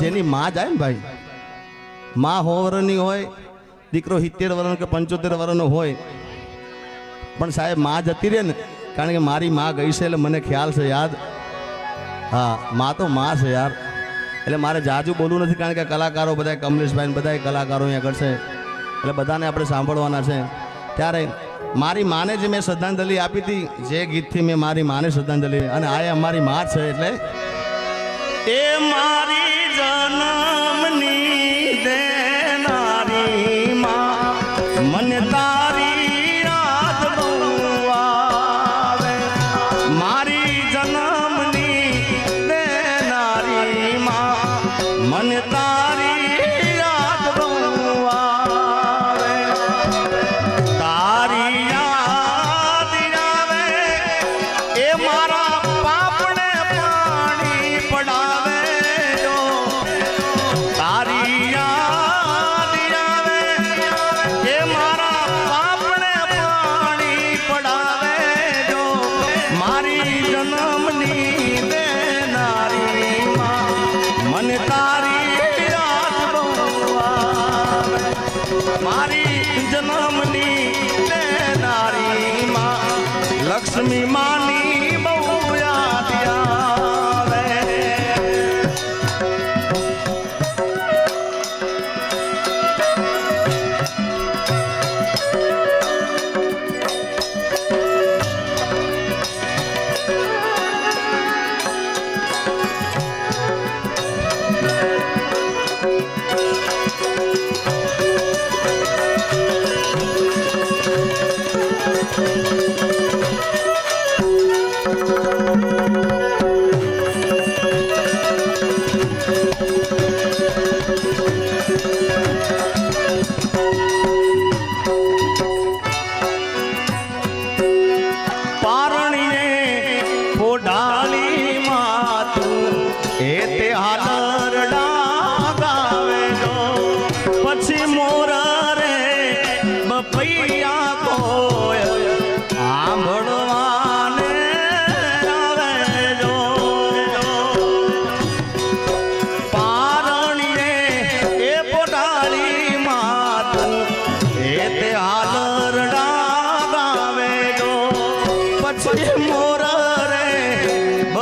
જેની માં જાય ને ભાઈ. માં હો વર્ષની હોય, દીકરો સિત્તેર વરણ કે પંચોતેર વર્ષનો હોય. પણ સાહેબ, માં જતી રહે ને, કારણ કે મારી માં ગઈ છે એટલે મને ખ્યાલ છે યાદ. હા, માં તો માં છે યાર. એટલે મારે જાજુ બોલવું નથી કારણ કે કલાકારો બધા કમલેશભાઈ બધા કલાકારો અહીંયા આગળ છે. એટલે બધાને આપણે સાંભળવાના છે. ત્યારે મારી માને જે મેં શ્રદ્ધાંજલિ આપી હતી. જે ગીતથી મેં મારી માને શ્રદ્ધાંજલિ અને આ અમારી મા છે એટલે એ મારી જન્મની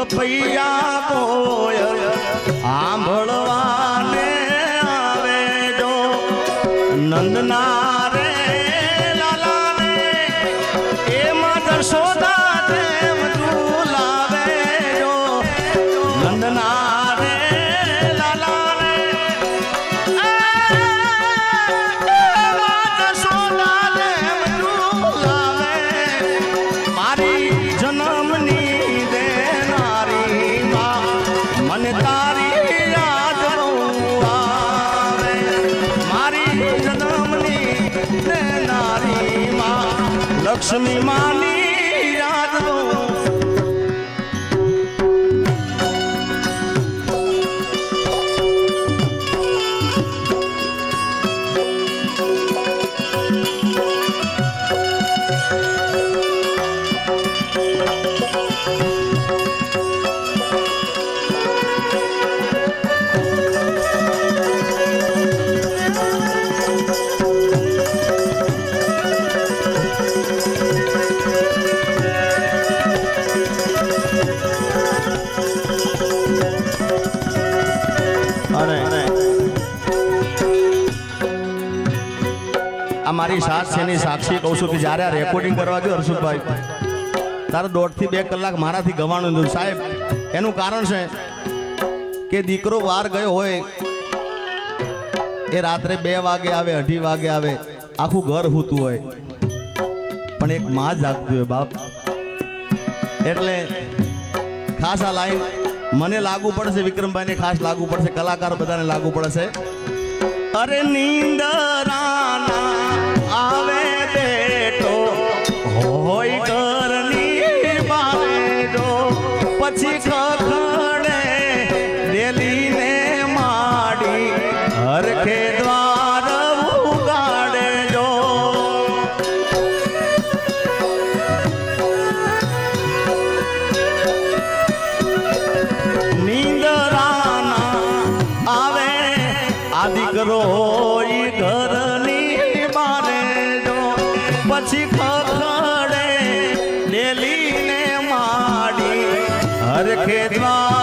બપૈયા કોયલ આંભળવાને આવે જો નંદના માં લક્ષ્મી આ મારી સાસ છે એની સાક્ષી કહું છું કે જ્યારે આ રેકોર્ડિંગ કરવા ગયો હર્ષદભાઈ તારે દોઢથી બે કલાક મારાથી ગવાનું હતું. સાહેબ એનું કારણ છે કે દીકરો વાર ગયો હોય એ રાત્રે બે વાગે આવે અઢી વાગે આવે આખું ઘર હૂતું હોય. પણ એક માં જાગતું હોય બાપ. એટલે ખાસ આ લાઈન મને લાગુ પડશે વિક્રમભાઈને ખાસ લાગુ પડશે કલાકાર બધાને લાગુ પડશે. અરે નીંદરાના હરખે દ્વાર ઉગાડજો. નિંદરાના આવે, આ દીકરો ઘરની બારે જો પછી ખખડે, ડેલીને માડી. હરખે દ્વાર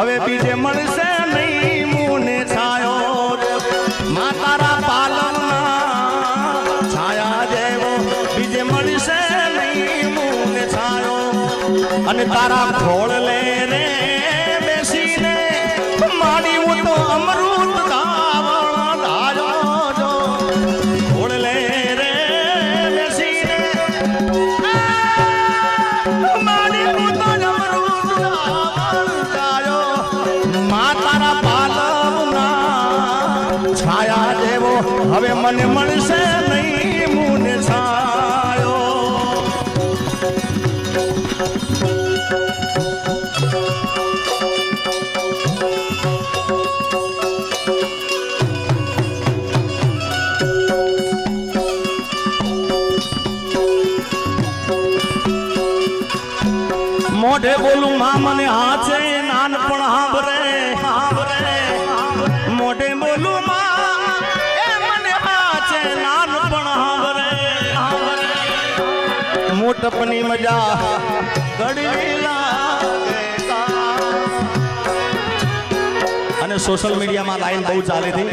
હવે બીજે મળશે નહીં, મુને છાયો મા તારા પાલન છાયા દેવો બીજે મળશે નહીં, મુને છાયો. અને તારા ખોળ મને મળશે નહીં મુને છાયો. મોઢે બોલું માં મને હા તપની મજા અને સોશિયલ મીડિયામાં લાઈન બહુ ચાલે છે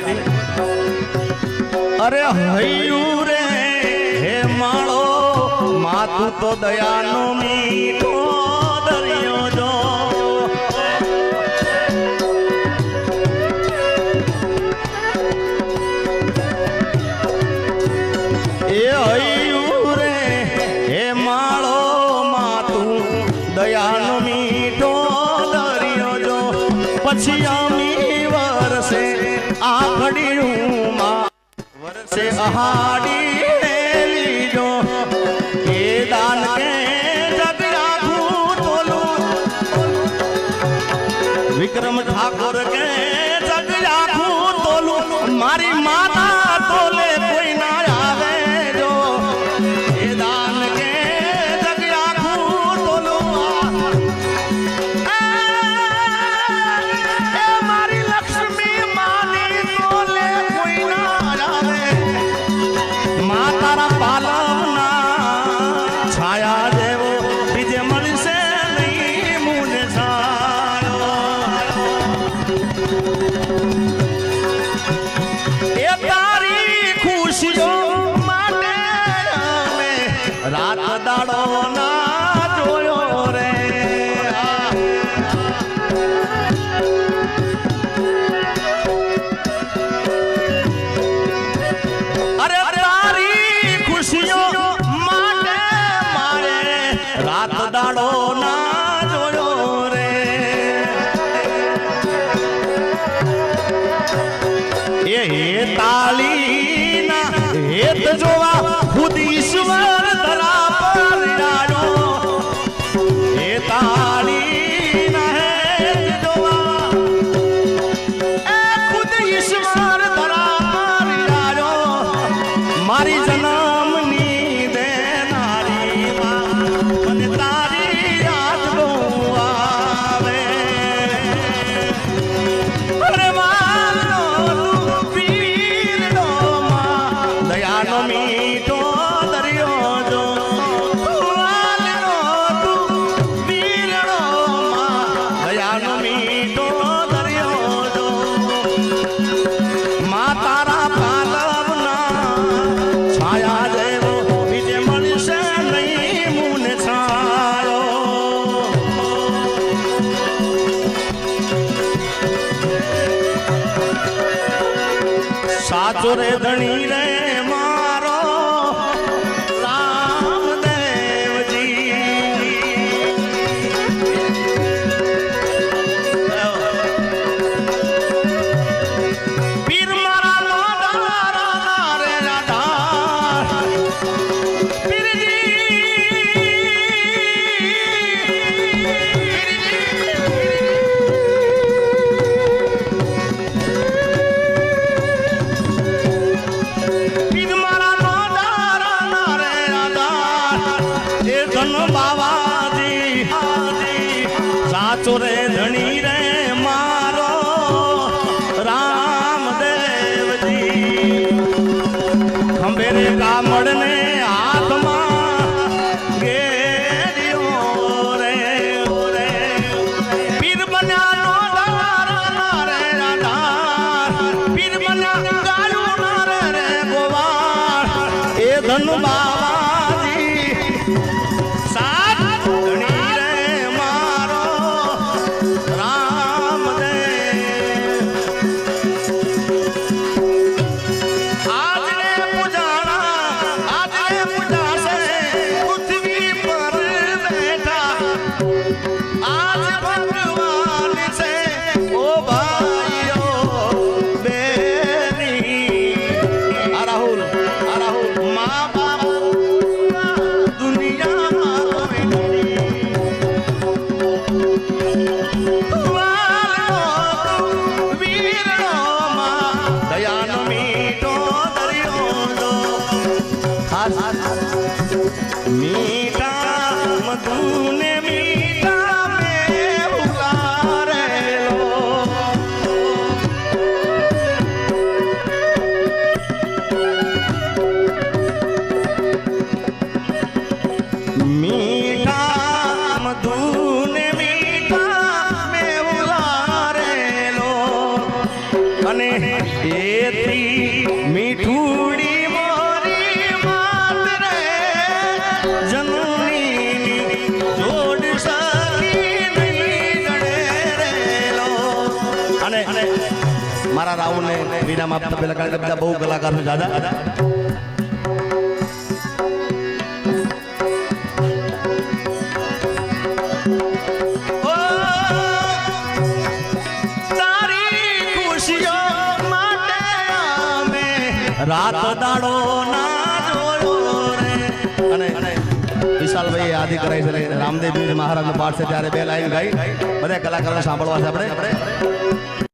અરે હૈયું રે હે માળો માતું તો દયાનો મીઠો વર્ષે અહાડી લીધો એ દાન કે જગ રાખું તોલું. વિક્રમ ઠાકોર કે જગ રાખું તોલું. મારી માતા રાત દાડો ના જોયો રે. એ હે તાલી ના હેત જોવા ખુદ ઈશ્વર ધરા પર ડાડો હે તાલી ના હેત જોવા એ ખુદ ઈશ્વર ધરા પર ડાડો મારી આપતા પેલા કારણ બધા બહુ કલાકારો દાદા રાત દાડો અને વિશાલભાઈ આદિ કરાય છે રામદેવજી મહારાજનો પાઠ છે ત્યારે બે લાઈન ગાઈ બધા કલાકારોને સાંભળવા છે આપણે